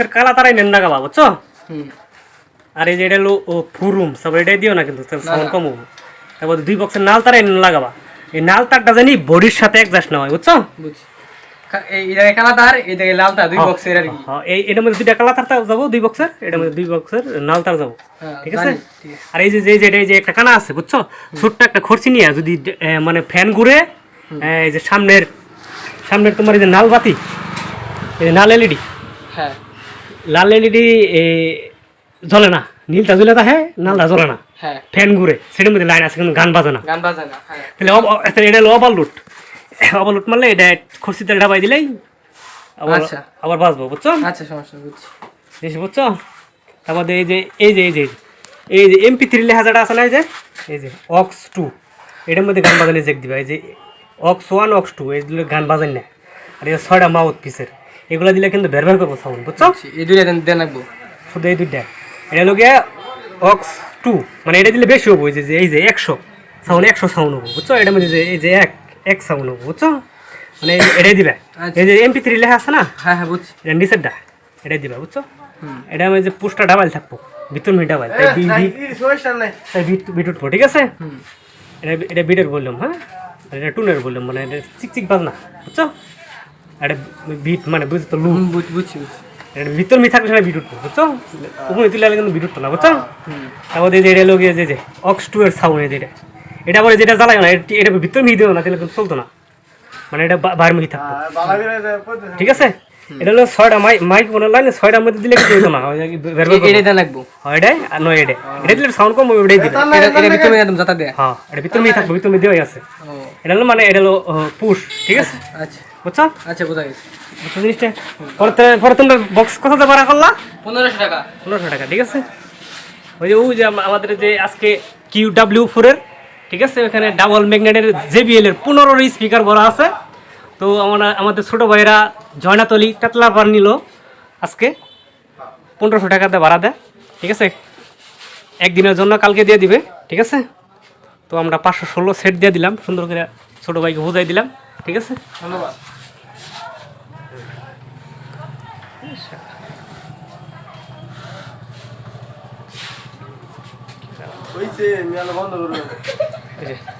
বক্সের কালা তারাই নেন না গাবা বুঝছ? আর এই যে এটা হলো ও ফুরুম সব এটাই দিও না কিন্তু সাউন্ড কম হব। তারপর দুই বক্সের নাল তারাই নেন লাগাবা এই নাল তারটা জানি বডির সাথে একজাস্ট না হয় বুঝছ? এই এই জায়গায় কালা তার এই জায়গায় লাল তার দুই বক্সের আর কি। হ্যাঁ, এই এটার মধ্যে দুইটা কালা তার যাব দুই বক্সের এটার মধ্যে দুই বক্সের নাল তার যাব হ্যাঁ, ঠিক আছে। আর এই যে যে এই যে একটা কানা আছে বুঝছ? ছোট্ট একটা খরচি নিয়ে যদি মানে ফ্যান ঘুরে এই যে সামনের সামনের তোমার এই যে নাল বাতি এই নাল এলইডি হ্যাঁ। লাল এলইডি জ্বলে না। নীলটা জ্বলে থাকে নালটা জ্বলে না। হ্যাঁ। ফ্যান ঘুরে সেটার মধ্যে লাইন আছে কিন্তু গান বাজে না গান বাজে না হ্যাঁ। তাহলে এটা হলো ওভারলুট ওভারলুট মারলে এটা খরচিতে ঢাবাই দিলেই আবার আচ্ছা। আবার বাজবো বুঝছ? আচ্ছা সমস্যা বুঝছি। জিনিস বুঝছ? তারপর এই যে এই যে এই যে এই যে এমপি থ্রি লেহাজাটা আছে না এই যে এই যে অক্স টু। এটার মধ্যে গান বাজানে চেক দিবা এই যে অক্স ওয়ান অক্স টু এইগুলো গান বাজান না। আর এই ছয়টা মাউথ পিসের এগুলো দিলে কিন্তু বের বের করব সাউন্ড বুঝছ? এই দুইটা দেন দেন রাখব। শুধু এই দুইটা। এটা হলো গিয়ে অক্স টু। মানে এটা দিলে বেশি হব এই যে এই যে একশো। সাউন্ড একশো সাউন্ড হব বুঝছ? এটা মধ্যে যে এই যে এক এক সাউন্ড হব বুঝছ? মানে এটাই দিবে। আচ্ছা। এই যে এমপি থ্রি লেখা আছে না? হ্যাঁ হ্যাঁ বুঝছি। নিচেরটা এটাই দিবা বুঝছ? এটা আমি যে পুষ্টা ডাবাল থাকব ভিতর মিট ডাবাল তাই বি বি তাই বিট উঠবো ঠিক আছে? এটা এটা বিটের বললাম হ্যাঁ? এটা টুনের বললাম মানে এটা চিক চিক বাজ না বুঝছ? এটা বিট মানে বুঝতো লু হুম, বুঝ- বুঝছি বুঝছি। এটা ভিতর মি থাকলে সেটা বিট বুঝছ? উপরে তুলে কিন্তু বিট উঠতো না বুঝছ? তারপর এই যে এটা লোক যে যে অক্স টু এর সাউন্ড যেটা। এটা বলে যেটা জ্বালায় না এটা- এটা ভিতর মিহি দেবো না তাহলে কিন্তু চলতো না। মানে এটা বা- বাইরের মুখী থাকতো ঠিক আছে? এটা হলো ছয়টা মাইক মাইক মনে লাইনে ছয়টার মধ্যে দিলে কিছু হতো না। দেন রাখব হয় এটাই? আর নয় এটা এটা দিলে সাউন্ড কম হবে এটাই এটা এটা ভিতরে একদম যাতা দেয়া। হ্যাঁ এটা ভিতর মিহি থাকবে ভিতর মিহি দেওয়াই আছে। এটা হলো মানে এটা হলো পুশ ঠিক আছে? আচ্ছা। বুঝছ? আচ্ছা বোঝা গেছে। বুঝছ জিনিসটা? পরে পরে তোমরা বক্স কত ভাড়া করলা? পনেরোশো টাকা। পনেরোশো টাকা ঠিক আছে? ওই যে ওই যে আমাদের যে আজকে কিউ ডাব্লিউ ফোরের ঠিক আছে? ওখানে ডাবল ম্যাগনেটের জেবিএল এর পনেরোর স্পিকার ভরা আছে। তো আমরা আমাদের ছোটো ভাইরা জয়নাতলি টাতলা পার নিল। আজকে পনেরোশো টাকাতে ভাড়া দেয় ঠিক আছে? একদিনের জন্য কালকে দিয়ে দিবে ঠিক আছে? তো আমরা পাঁচশো ষোলো সেট দিয়ে দিলাম। সুন্দর করে ছোটো ভাইকে বোঝাই দিলাম ঠিক আছে? ধন্যবাদ। এই যে